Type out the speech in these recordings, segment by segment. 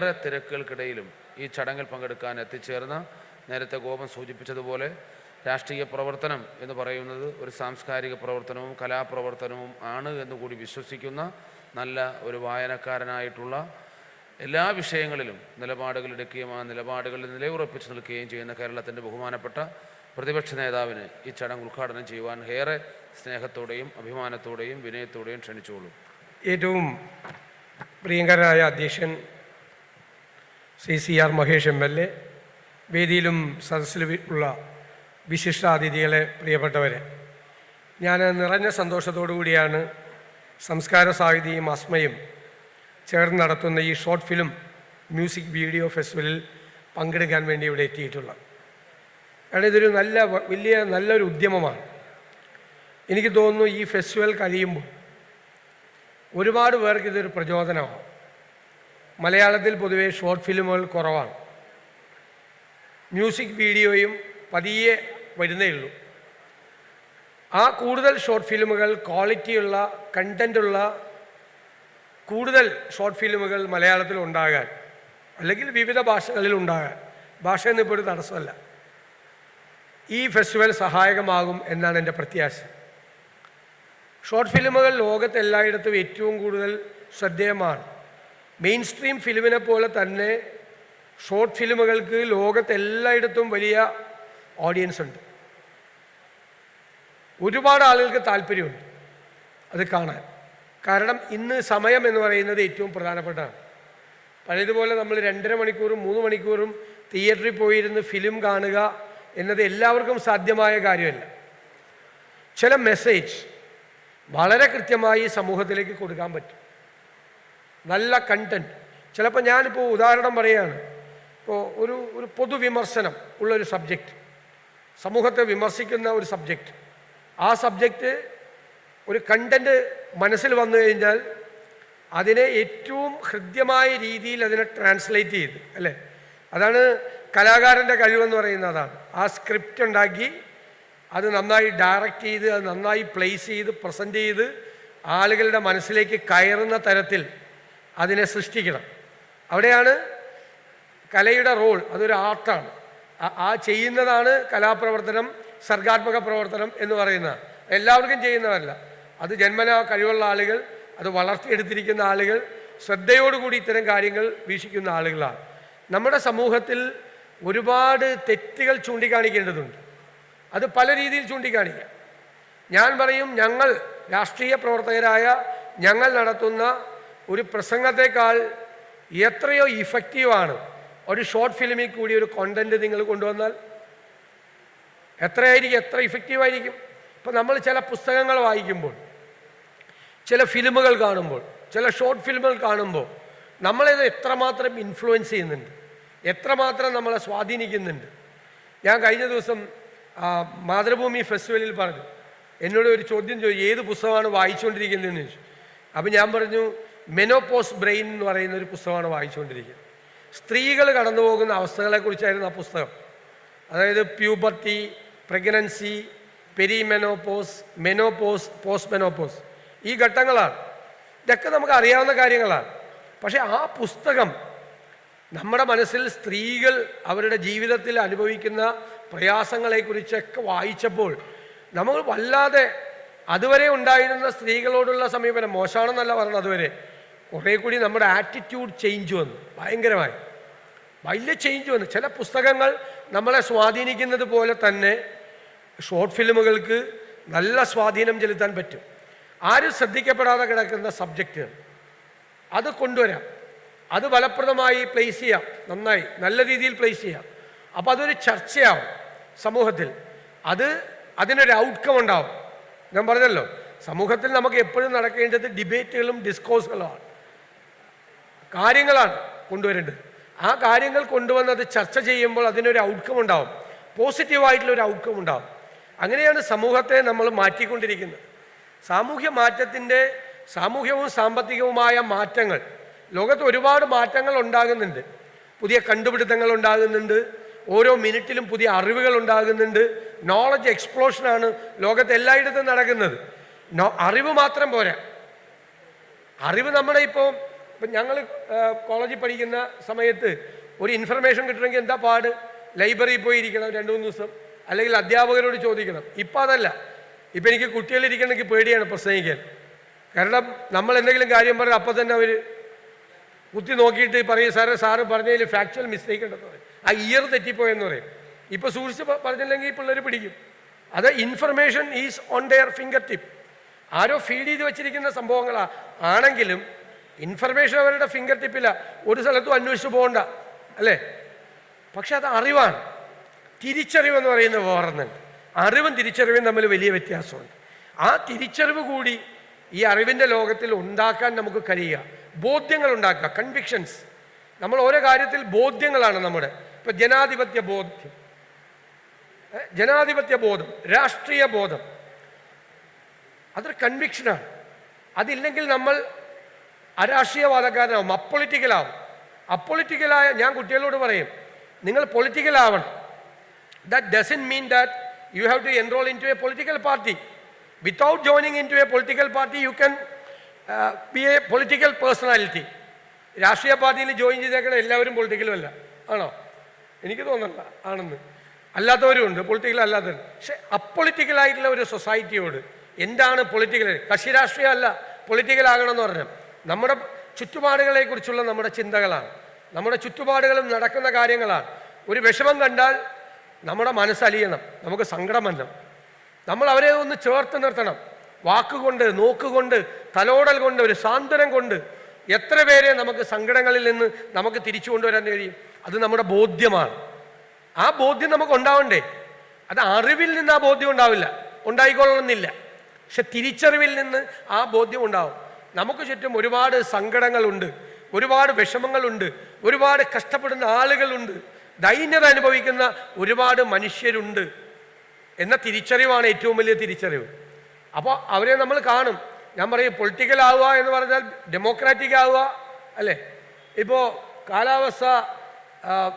ഏറെ തിരക്കുകൾക്കിടയിലും ഈ ചടങ്ങിൽ പങ്കെടുക്കാൻ എത്തിച്ചേർന്ന നേരത്തെ ഗോപൻ സൂചിപ്പിച്ചതുപോലെ രാഷ്ട്രീയ പ്രവർത്തനം എന്ന് പറയുന്നത് ഒരു സാംസ്കാരിക പ്രവർത്തനവും കലാപ്രവർത്തനവും ആണ് എന്നുകൂടി വിശ്വസിക്കുന്ന നല്ല ഒരു വായനക്കാരനായിട്ടുള്ള എല്ലാ വിഷയങ്ങളിലും നിലപാടുകൾ എടുക്കുകയും ആ നിലപാടുകളിൽ നിലയുറപ്പിച്ച് നിൽക്കുകയും ചെയ്യുന്ന കേരളത്തിന്റെ ബഹുമാനപ്പെട്ട പ്രതിപക്ഷ നേതാവിന് ഈ ചടങ്ങ് ഉദ്ഘാടനം ചെയ്യുവാൻ ഏറെ സ്നേഹത്തോടെയും അഭിമാനത്തോടെയും വിനയത്തോടെയും ക്ഷണിച്ചോളൂ ഏറ്റവും പ്രിയങ്കരനായ അധ്യക്ഷൻ Shri C R Mahesh M L A വേദിയിലും സദസ്സിലും ഉള്ള വിശിഷ്ടാതിഥികളെ പ്രിയപ്പെട്ടവരെ ഞാൻ നിറഞ്ഞ സന്തോഷത്തോടു കൂടിയാണ് സംസ്കാര സാഹിതിയും അസ്മയും ചേർന്ന് നടത്തുന്ന ഈ ഷോർട്ട് ഫിലിം മ്യൂസിക് വീഡിയോ ഫെസ്റ്റിവലിൽ പങ്കെടുക്കാൻ വേണ്ടി ഇവിടെ എത്തിയിട്ടുള്ളത്. കാരണം ഇതൊരു നല്ല വലിയ നല്ലൊരു ഉദ്യമമാണ്. എനിക്ക് തോന്നുന്നു ഈ ഫെസ്റ്റിവൽ കഴിയുമ്പോൾ ഒരുപാട് പേർക്ക് ഇതൊരു പ്രചോദനമാണ്. മലയാളത്തിൽ പൊതുവെ ഷോർട്ട് ഫിലിമുകൾ കുറവാണ്. മ്യൂസിക് വീഡിയോയും പതിയെ വരുന്നേ ഉള്ളൂ. ആ കൂടുതൽ ഷോർട്ട് ഫിലിമുകൾ ക്വാളിറ്റിയുള്ള കണ്ടന്റുള്ള കൂടുതൽ ഷോർട്ട് ഫിലിമുകൾ മലയാളത്തിൽ ഉണ്ടാകാൻ അല്ലെങ്കിൽ വിവിധ ഭാഷകളിൽ ഉണ്ടാകാൻ ഭാഷ എന്നിപ്പോൾ ഒരു തടസ്സമല്ല. ഈ ഫെസ്റ്റിവൽ സഹായകമാകും എന്നാണ് എന്റെ പ്രത്യാശ. ഷോർട്ട് ഫിലിമുകൾ ലോകത്ത് എല്ലായിടത്തും ഏറ്റവും കൂടുതൽ ശ്രദ്ധേയമാണ്. മെയിൻ സ്ട്രീം ഫിലിമിനെ പോലെ തന്നെ ഷോർട്ട് ഫിലിമുകൾക്ക് ലോകത്ത് എല്ലായിടത്തും വലിയ ഓഡിയൻസ് ഉണ്ട്. ഒരുപാട് ആളുകൾക്ക് താല്പര്യമുണ്ട് അത് കാണാൻ. കാരണം ഇന്ന് സമയം എന്ന് പറയുന്നത് ഏറ്റവും പ്രധാനപ്പെട്ടതാണ്. പഴയതുപോലെ നമ്മൾ രണ്ടര മണിക്കൂറും മൂന്ന് മണിക്കൂറും തിയേറ്ററിൽ പോയിരുന്ന് ഫിലിം കാണുക എന്നത് എല്ലാവർക്കും സാധ്യമായ കാര്യമല്ല. ചില മെസ്സേജ് വളരെ കൃത്യമായി സമൂഹത്തിലേക്ക് കൊടുക്കാൻ പറ്റും. നല്ല കണ്ടന്റ് ചിലപ്പോൾ ഞാനിപ്പോൾ ഉദാഹരണം പറയുകയാണ്. ഇപ്പോൾ ഒരു ഒരു പൊതുവിമർശനം ഉള്ളൊരു സബ്ജക്റ്റ് സമൂഹത്തെ വിമർശിക്കുന്ന ഒരു സബ്ജക്റ്റ് ആ സബ്ജക്റ്റ് ഒരു കണ്ടന്റ് മനസ്സിൽ വന്നു കഴിഞ്ഞാൽ അതിനെ ഏറ്റവും ഹൃദ്യമായ രീതിയിൽ അതിനെ ട്രാൻസ്ലേറ്റ് ചെയ്ത് അല്ലേ? അതാണ് കലാകാരന്റെ കഴിവെന്ന് പറയുന്നത് അതാണ്. ആ സ്ക്രിപ്റ്റ് ഉണ്ടാക്കി അത് നന്നായി ഡയറക്റ്റ് ചെയ്ത് അത് നന്നായി പ്ലേസ് ചെയ്ത് പ്രസന്റ് ചെയ്ത് ആളുകളുടെ മനസ്സിലേക്ക് കയറുന്ന തരത്തിൽ അതിനെ സൃഷ്ടിക്കണം. അവിടെയാണ് കലയുടെ റോൾ അതൊരു ആർട്ടാണ് ആ- ചെയ്യുന്നതാണ് കലാപ്രവർത്തനം സർഗാത്മക പ്രവർത്തനം എന്ന് പറയുന്നത്. എല്ലാവർക്കും ചെയ്യുന്നതല്ല. അത് ജന്മന കഴിവുള്ള ആളുകൾ അത് വളർത്തിയെടുത്തിരിക്കുന്ന ആളുകൾ ശ്രദ്ധയോടുകൂടി ഇത്തരം കാര്യങ്ങൾ വീക്ഷിക്കുന്ന ആളുകളാണ്. നമ്മുടെ സമൂഹത്തിൽ ഒരുപാട് തെറ്റുകൾ ചൂണ്ടിക്കാണിക്കേണ്ടതുണ്ട്. അത് പല രീതിയിൽ ചൂണ്ടിക്കാണിക്കാം. ഞാൻ പറയും ഞങ്ങൾ രാഷ്ട്രീയ പ്രവർത്തകരായ ഞങ്ങൾ നടത്തുന്ന ഒരു പ്രസംഗത്തെക്കാൾ എത്രയോ ഇഫക്റ്റീവാണ് ഒരു ഷോർട്ട് ഫിലിമിൽ കൂടി ഒരു കോണ്ടന്റ് നിങ്ങൾ കൊണ്ടുവന്നാൽ എത്രയായിരിക്കും എത്ര ഇഫക്റ്റീവായിരിക്കും ഇപ്പം നമ്മൾ ചില പുസ്തകങ്ങൾ വായിക്കുമ്പോൾ ചില ഫിലിമുകൾ കാണുമ്പോൾ ചില ഷോർട്ട് ഫിലിമുകൾ കാണുമ്പോൾ നമ്മളിത് എത്രമാത്രം ഇൻഫ്ലുവൻസ് ചെയ്യുന്നുണ്ട് എത്രമാത്രം നമ്മളെ സ്വാധീനിക്കുന്നുണ്ട്. ഞാൻ കഴിഞ്ഞ ദിവസം മാതൃഭൂമി ഫെസ്റ്റിവലിൽ പറഞ്ഞു എന്നോട് ഒരു ചോദ്യം ചോദിച്ചു ഏത് പുസ്തകമാണ് വായിച്ചുകൊണ്ടിരിക്കുന്നതെന്ന് ചോദിച്ചു. അപ്പം ഞാൻ പറഞ്ഞു മെനോപോസ് ബ്രെയിൻ എന്ന് പറയുന്ന ഒരു പുസ്തകമാണ് വായിച്ചുകൊണ്ടിരിക്കുന്നത്. സ്ത്രീകൾ കടന്നു പോകുന്ന അവസ്ഥകളെക്കുറിച്ചായിരുന്നു ആ പുസ്തകം. അതായത് puberty pregnancy perimenopause menopause post menopause ഈ ഘട്ടങ്ങളാണ്. ഇതൊക്കെ നമുക്ക് അറിയാവുന്ന കാര്യങ്ങളാണ്. പക്ഷേ ആ പുസ്തകം നമ്മുടെ മനസ്സിൽ സ്ത്രീകൾ അവരുടെ ജീവിതത്തിൽ അനുഭവിക്കുന്ന പ്രയാസങ്ങളെക്കുറിച്ചൊക്കെ വായിച്ചപ്പോൾ നമ്മൾ വല്ലാതെ അതുവരെ ഉണ്ടായിരുന്ന സ്ത്രീകളോടുള്ള സമീപനം മോശമാണെന്നല്ല പറഞ്ഞത് അതുവരെ. കുറേ കൂടി നമ്മുടെ ആറ്റിറ്റ്യൂഡ് ചേഞ്ച് വന്നു ഭയങ്കരമായി. വലിയ ചേഞ്ച് വന്നു. ചില പുസ്തകങ്ങൾ നമ്മളെ സ്വാധീനിക്കുന്നത് പോലെ തന്നെ ഷോർട്ട് ഫിലിമുകൾക്ക് നല്ല സ്വാധീനം ചെലുത്താൻ പറ്റും. ആരും ശ്രദ്ധിക്കപ്പെടാതെ കിടക്കുന്ന സബ്ജക്റ്റ് അത് കൊണ്ടുവരാം. അത് ഫലപ്രദമായി പ്ലേസ് ചെയ്യാം. നന്നായി. നല്ല രീതിയിൽ പ്ലേസ് ചെയ്യാം. അപ്പോൾ അതൊരു ചർച്ചയാവും സമൂഹത്തിൽ. അത് അതിനൊരു ഔട്ട്കം ഉണ്ടാവും. ഞാൻ പറഞ്ഞല്ലോ സമൂഹത്തിൽ നമുക്ക് എപ്പോഴും നടക്കേണ്ടത് ഡിബേറ്റുകളും ഡിസ്കോഴ്സുകളുമാണ് കാര്യങ്ങളാണ് കൊണ്ടുവരേണ്ടത്. ആ കാര്യങ്ങൾ കൊണ്ടുവന്നത് ചർച്ച ചെയ്യുമ്പോൾ അതിനൊരു ഔട്ട്കം ഉണ്ടാവും. പോസിറ്റീവായിട്ടുള്ള ഒരു ഔട്ട്കം ഉണ്ടാവും. അങ്ങനെയാണ് സമൂഹത്തെ നമ്മൾ മാറ്റിക്കൊണ്ടിരിക്കുന്നത്. സാമൂഹ്യ മാറ്റത്തിന്റെ സാമൂഹ്യവും സാമ്പത്തികവുമായ മാറ്റങ്ങൾ. ലോകത്ത് ഒരുപാട് മാറ്റങ്ങൾ ഉണ്ടാകുന്നുണ്ട്. പുതിയ കണ്ടുപിടുത്തങ്ങൾ ഉണ്ടാകുന്നുണ്ട്. ഓരോ മിനിറ്റിലും പുതിയ അറിവുകൾ ഉണ്ടാകുന്നുണ്ട്. നോളജ് എക്സ്പ്ലോഷനാണ് ലോകത്ത് എല്ലായിടത്തും നടക്കുന്നത്. അറിവ് മാത്രം പോരാ. അറിവ് നമ്മുടെ ഇപ്പോൾ ഇപ്പം ഞങ്ങൾ കോളേജിൽ പഠിക്കുന്ന സമയത്ത് ഒരു ഇൻഫർമേഷൻ കിട്ടണമെങ്കിൽ എന്താ പാട്? ലൈബ്രറിയിൽ പോയി ഇരിക്കണം രണ്ട് മൂന്ന് ദിവസം. അല്ലെങ്കിൽ അധ്യാപകരോട് ചോദിക്കണം. ഇപ്പം അതല്ല. ഇപ്പം എനിക്ക് കുട്ടികളിരിക്കണമെങ്കിൽ പേടിയാണ് പ്രസംഗിക്കാൻ. കാരണം നമ്മൾ എന്തെങ്കിലും കാര്യം പറഞ്ഞാൽ അപ്പം തന്നെ അവർ കുത്തി നോക്കിയിട്ട് പറയും സാറേ സാറ് പറഞ്ഞതിൽ ഫാക്ച്വൽ മിസ്റ്റേക്ക് ഉണ്ടെന്ന് പറയും. ആ ഇയർ തെറ്റിപ്പോയെന്ന് പറയും. ഇപ്പോൾ സൂക്ഷിച്ച് പറഞ്ഞില്ലെങ്കിൽ പിള്ളേർ പിടിക്കും. അത് information is on their finger tip arrow feed ചെയ്ത് വെച്ചിരിക്കുന്ന സംഭവങ്ങളാണ് ആണെങ്കിലും ഇൻഫർമേഷൻ അവരുടെ ഫിംഗർ ടിപ്പില്ല ഒരു സ്ഥലത്തും അന്വേഷിച്ച് പോകണ്ട. അല്ലേ? പക്ഷെ അത് അറിവാണ്. തിരിച്ചറിവെന്ന് പറയുന്ന വേറൊന്നുണ്ട്. അറിവും തിരിച്ചറിവും തമ്മിൽ വലിയ വ്യത്യാസമുണ്ട്. ആ തിരിച്ചറിവ് കൂടി ഈ അറിവിന്റെ ലോകത്തിൽ ഉണ്ടാക്കാൻ നമുക്ക് കഴിയുക. ബോധ്യങ്ങൾ ഉണ്ടാക്കുക. കൺവിക്ഷൻസ് നമ്മൾ ഓരോ കാര്യത്തിൽ ബോധ്യങ്ങളാണ് നമ്മുടെ. ഇപ്പൊ ജനാധിപത്യ ബോധ്യം. ജനാധിപത്യ ബോധം. രാഷ്ട്രീയ ബോധം. അതൊരു കൺവിക്ഷനാണ് അതില്ലെങ്കിൽ നമ്മൾ അരാഷ്ട്രീയവാദക്കാരനാവും അപ്പൊളിറ്റിക്കലാവും അപ്പൊളിറ്റിക്കലായ ഞാൻ കുട്ടികളോട് പറയും നിങ്ങൾ പൊളിറ്റിക്കലാവണം. That doesn't mean that you have to enrol into a political party without joining into a political party you can be a political personality രാഷ്ട്രീയ പാർട്ടിയിൽ ജോയിൻ ചെയ്തേക്കണ എല്ലാവരും പൊളിറ്റിക്കലും അല്ല. ആണോ? എനിക്ക് തോന്നണ്ട ആണെന്ന്. അല്ലാത്തവരും ഉണ്ട്. പൊളിറ്റിക്കൽ അല്ലാത്തവർ പക്ഷെ അപ്പൊളിറ്റിക്കലായിട്ടുള്ള ഒരു സൊസൈറ്റിയോട് എന്താണ് പൊളിറ്റിക്കൽ കക്ഷി രാഷ്ട്രീയം അല്ല. പൊളിറ്റിക്കൽ ആകണമെന്ന് പറഞ്ഞാൽ നമ്മുടെ ചുറ്റുപാടുകളെ കുറിച്ചുള്ള നമ്മുടെ ചിന്തകളാണ്. നമ്മുടെ ചുറ്റുപാടുകളും നടക്കുന്ന കാര്യങ്ങളാണ്. ഒരു വിഷമം കണ്ടാൽ നമ്മുടെ മനസ്സലിയണം നമുക്ക് സങ്കടം നമ്മൾ അവരെ ഒന്ന് ചേർത്ത് നിർത്തണം. വാക്കുകൊണ്ട് നോക്കുകൊണ്ട് തലോടൽ കൊണ്ട് ഒരു സാന്ത്വനം കൊണ്ട് എത്ര പേരെ നമുക്ക് സങ്കടങ്ങളിൽ നിന്ന് നമുക്ക് തിരിച്ചു കൊണ്ടുവരാൻ കഴിയും? അത് നമ്മുടെ ബോധ്യമാണ്. ആ ബോധ്യം നമുക്ക് ഉണ്ടാവണ്ടേ? അത് അറിവിൽ നിന്ന് ആ ബോധ്യം ഉണ്ടാവില്ല. ഉണ്ടായിക്കൊള്ളണമെന്നില്ല. പക്ഷെ തിരിച്ചറിവിൽ നിന്ന് ആ ബോധ്യം ഉണ്ടാവും. നമുക്ക് ചുറ്റും ഒരുപാട് സങ്കടങ്ങളുണ്ട് ഒരുപാട് വിഷമങ്ങളുണ്ട് ഒരുപാട് കഷ്ടപ്പെടുന്ന ആളുകളുണ്ട്. ദൈന്യത അനുഭവിക്കുന്ന ഒരുപാട് മനുഷ്യരുണ്ട് എന്ന തിരിച്ചറിവാണ് ഏറ്റവും വലിയ തിരിച്ചറിവ്. അപ്പോൾ അവരെ നമ്മൾ കാണും. ഞാൻ പറയും പൊളിറ്റിക്കൽ ആവുക എന്ന് പറഞ്ഞാൽ ഡെമോക്രാറ്റിക് ആവുക അല്ലേ? ഇപ്പോൾ കാലാവസ്ഥ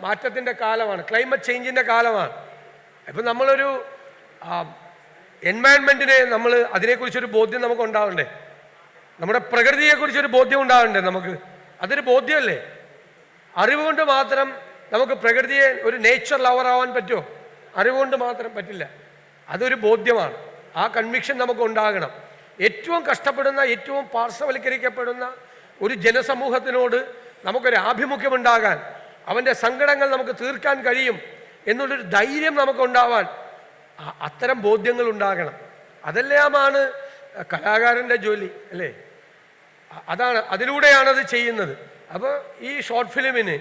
മാറ്റത്തിന്റെ കാലമാണ് ക്ലൈമറ്റ് ചേഞ്ചിന്റെ കാലമാണ്. ഇപ്പം നമ്മളൊരു എൻവയൺമെന്റിനെ നമ്മൾ അതിനെക്കുറിച്ചൊരു ബോധ്യം നമുക്ക് ഉണ്ടാവണ്ടേ നമ്മുടെ പ്രകൃതിയെക്കുറിച്ചൊരു ബോധ്യം ഉണ്ടാകണ്ടേ നമുക്ക്? അതൊരു ബോധ്യമല്ലേ? അറിവുകൊണ്ട് മാത്രം നമുക്ക് പ്രകൃതിയെ ഒരു നേച്ചർ ലവർ ആവാൻ പറ്റുമോ? അറിവുകൊണ്ട് മാത്രം പറ്റില്ല. അതൊരു ബോധ്യമാണ്. ആ കൺവിക്ഷൻ നമുക്ക് ഉണ്ടാകണം. ഏറ്റവും കഷ്ടപ്പെടുന്ന ഏറ്റവും പാർശ്വവൽക്കരിക്കപ്പെടുന്ന ഒരു ജനസമൂഹത്തിനോട് നമുക്കൊരു ആഭിമുഖ്യമുണ്ടാകാൻ അവന്റെ സങ്കടങ്ങൾ നമുക്ക് തീർക്കാൻ കഴിയും എന്നുള്ളൊരു ധൈര്യം നമുക്ക് ഉണ്ടാവാൻ അത്തരം ബോധ്യങ്ങൾ ഉണ്ടാകണം. അതെല്ലാമാണ് കലാകാരന്റെ ജോലി അല്ലേ? അതാണ് അതിലൂടെയാണ് അത് ചെയ്യുന്നത്. അപ്പോൾ ഈ ഷോർട്ട് ഫിലിമിന്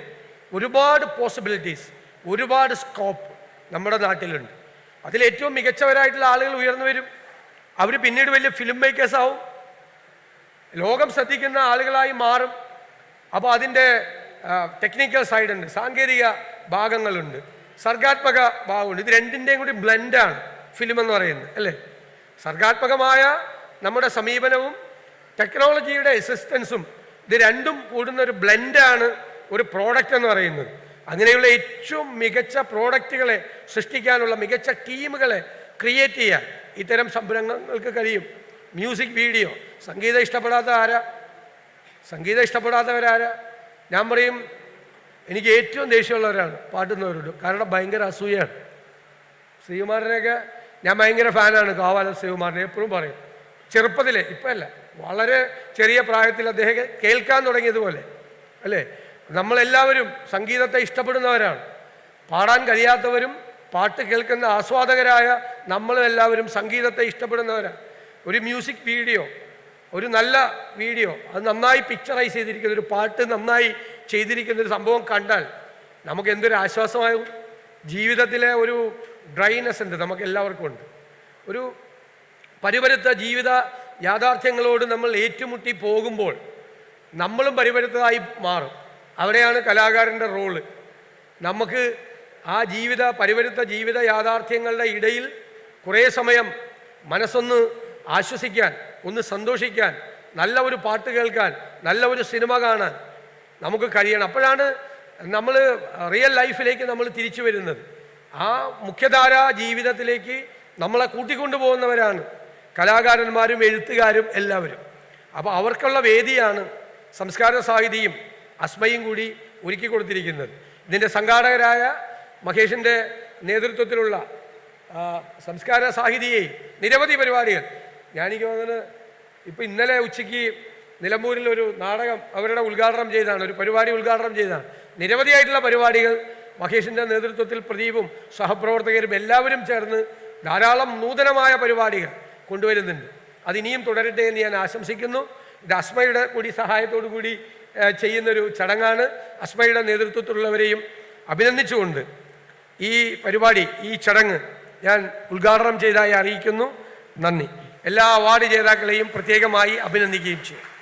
ഒരുപാട് പോസിബിലിറ്റീസ് ഒരുപാട് സ്കോപ്പ് നമ്മുടെ നാട്ടിലുണ്ട്. അതിലേറ്റവും മികച്ചവരായിട്ടുള്ള ആളുകൾ ഉയർന്നു വരും. അവർ പിന്നീട് വലിയ ഫിലിം മേക്കേഴ്സ് ആവും. ലോകം ശ്രദ്ധിക്കുന്ന ആളുകളായി മാറും. അപ്പോൾ അതിന്റെ ടെക്നിക്കൽ സൈഡുണ്ട് സാങ്കേതിക ഭാഗങ്ങളുണ്ട് സർഗാത്മക ഭാഗമുണ്ട്. ഇത് രണ്ടിന്റെയും കൂടി ബ്ലെൻഡാണ് ഫിലിം എന്ന് പറയുന്നത് അല്ലേ? സർഗാത്മകമായ നമ്മുടെ സമീപനവും ടെക്നോളജിയുടെ അസിസ്റ്റൻസും ഇത് രണ്ടും കൂടുന്ന ഒരു ബ്ലെൻഡാണ് ഒരു പ്രോഡക്റ്റ് എന്ന് പറയുന്നത്. അങ്ങനെയുള്ള ഏറ്റവും മികച്ച പ്രോഡക്റ്റുകളെ സൃഷ്ടിക്കാനുള്ള മികച്ച ടീമുകളെ ക്രിയേറ്റ് ചെയ്യാൻ ഇത്തരം സംരംഭങ്ങൾക്ക് കഴിയും. മ്യൂസിക് വീഡിയോ സംഗീതം ഇഷ്ടപ്പെടാത്ത ആരാ? സംഗീതം ഇഷ്ടപ്പെടാത്തവരാരാ ഞാൻ പറയും എനിക്ക് ഏറ്റവും ദേഷ്യമുള്ളവരാണ് പാട്ടുന്നവരോട് കാരണം ഭയങ്കര അസൂയാണ് ശ്രീകുമാറിനെയൊക്കെ ഞാൻ ഭയങ്കര ഫാനാണ് കാവാല ശ്രീകുമാറിനെ എപ്പോഴും പറയും. ചെറുപ്പത്തിലെ ഇപ്പം അല്ല വളരെ ചെറിയ പ്രായത്തിൽ അദ്ദേഹം കേൾക്കാൻ തുടങ്ങിയതുപോലെ അല്ലേ? നമ്മളെല്ലാവരും സംഗീതത്തെ ഇഷ്ടപ്പെടുന്നവരാണ്. പാടാൻ കഴിയാത്തവരും പാട്ട് കേൾക്കുന്ന ആസ്വാദകരായ നമ്മളും എല്ലാവരും സംഗീതത്തെ ഇഷ്ടപ്പെടുന്നവരാണ്. ഒരു മ്യൂസിക് വീഡിയോ ഒരു നല്ല വീഡിയോ അത് നന്നായി പിക്ചറൈസ് ചെയ്തിരിക്കുന്ന ഒരു പാട്ട് നന്നായി ചെയ്തിരിക്കുന്ന ഒരു സംഭവം കണ്ടാൽ നമുക്ക് എന്തൊരു ആശ്വാസമാകും? ജീവിതത്തിലെ ഒരു ഡ്രൈനെസ് ഉണ്ട് നമുക്ക് എല്ലാവർക്കും ഉണ്ട്. ഒരു പരിവരുത്ത ജീവിത യാഥാർത്ഥ്യങ്ങളോട് നമ്മൾ ഏറ്റുമുട്ടി പോകുമ്പോൾ നമ്മളും പരിവരുത്തതായി മാറും. അവിടെയാണ് കലാകാരന്റെ റോൾ നമുക്ക് ആ ജീവിത പരിവരുത്ത ജീവിത യാഥാർത്ഥ്യങ്ങളുടെ ഇടയിൽ കുറേ സമയം മനസ്സൊന്ന് ആശ്വസിക്കാൻ ഒന്ന് സന്തോഷിക്കാൻ നല്ല ഒരു പാട്ട് കേൾക്കാൻ നല്ല ഒരു സിനിമ കാണാൻ നമുക്ക് കഴിയണം. അപ്പോഴാണ് നമ്മൾ റിയൽ ലൈഫിലേക്ക് നമ്മൾ തിരിച്ചു വരുന്നത്. ആ മുഖ്യധാരാ ജീവിതത്തിലേക്ക് നമ്മളെ കൂട്ടിക്കൊണ്ടുപോകുന്നവരാണ് കലാകാരന്മാരും എഴുത്തുകാരും എല്ലാവരും. അപ്പോൾ അവർക്കുള്ള വേദിയാണ് സംസ്കാര സാഹിതിയും അസ്മയും കൂടി ഒരുക്കി കൊടുത്തിരിക്കുന്നത്. ഇതിന്റെ സംഘാടകരായ മഹേഷിന്റെ നേതൃത്വത്തിലുള്ള സംസ്കാര സാഹിതിയെയും നിരവധി പരിപാടികൾ. ഞാനെനിക്ക് തോന്നുന്നത് ഇപ്പം ഇന്നലെ ഉച്ചയ്ക്ക് നിലമ്പൂരിൽ ഒരു നാടകം അവരുടെ ഉദ്ഘാടനം ചെയ്താണ് ഒരു പരിപാടി ഉദ്ഘാടനം ചെയ്താണ് നിരവധിയായിട്ടുള്ള പരിപാടികൾ മഹേഷിന്റെ നേതൃത്വത്തിൽ പ്രദീപും സഹപ്രവർത്തകരും എല്ലാവരും ചേർന്ന് ധാരാളം നൂതനമായ പരിപാടികൾ കൊണ്ടുവരുന്നുണ്ട്. അതിനിയും തുടരട്ടെ എന്ന് ഞാൻ ആശംസിക്കുന്നു. ഇത് അസ്മയുടെ കൂടി സഹായത്തോടു കൂടി ചെയ്യുന്നൊരു ചടങ്ങാണ്. അസ്മയുടെ നേതൃത്വത്തിലുള്ളവരെയും അഭിനന്ദിച്ചുകൊണ്ട് ഈ പരിപാടി ഈ ചടങ്ങ് ഞാൻ ഉദ്ഘാടനം ചെയ്തതായി അറിയിക്കുന്നു. നന്ദി. എല്ലാ അവാർഡ് ജേതാക്കളെയും പ്രത്യേകമായി അഭിനന്ദിക്കുകയും ചെയ്യും